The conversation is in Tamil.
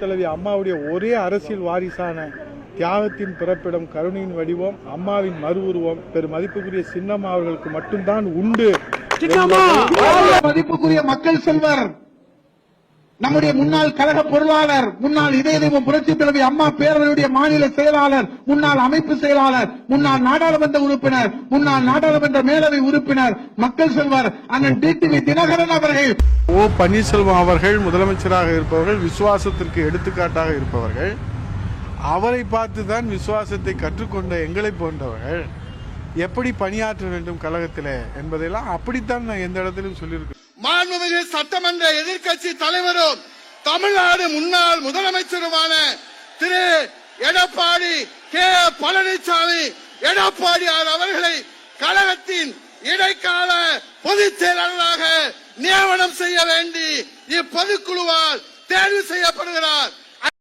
தலைவி அம்மாவுடைய ஒரே அரசியல் வாரிசான தியாகத்தின் பிறப்பிடம் கருணையின் வடிவம் அம்மாவின் மறு உருவம் பெரும் மதிப்புக்குரிய சின்னம்மா அவர்களுக்கு மட்டும்தான் உண்டு. மதிப்புக்குரிய மக்கள் செல்வர். நம்முடைய முன்னாள் கழக பொருளாளர் முன்னாள் இதய தெய்வம் புரட்சி தலைவி அம்மா பேரவையுடைய மாநில செயலாளர் முன்னாள் அமைப்பு செயலாளர் முன்னாள் நாடாளுமன்ற உறுப்பினர் முன்னாள் நாடாளுமன்ற மேலவை உறுப்பினர் மக்கள் செல்வர் அண்ணன் டிடிவி தினகரன் அவர்கள். ஓ பன்னீர்செல்வம் அவர்கள் முதலமைச்சராக இருப்பவர்கள் விசுவாசத்திற்கு எடுத்துக்காட்டாக இருப்பவர்கள் அவரை பார்த்து தான் விசுவாசத்தை கற்றுக்கொண்ட எங்களை போன்றவர்கள் எப்படி பணியாற்ற வேண்டும் கழகத்திலே என்பதையெல்லாம் அப்படித்தான் நான் எந்த இடத்திலும் சொல்லியிருக்கேன். மாண்புமிகு சட்டமன்ற எதிர்க்கட்சி தலைவரும் தமிழ்நாடு முன்னாள் முதலமைச்சருமான திரு எடப்பாடி கே பழனிசாமி எடப்பாடியார் அவர்களை கழகத்தின் இடைக்கால பொதுச் செயலாளராக நியமனம் செய்ய வேண்டி இப்பொதுக்குழுவால் தேர்வு செய்ய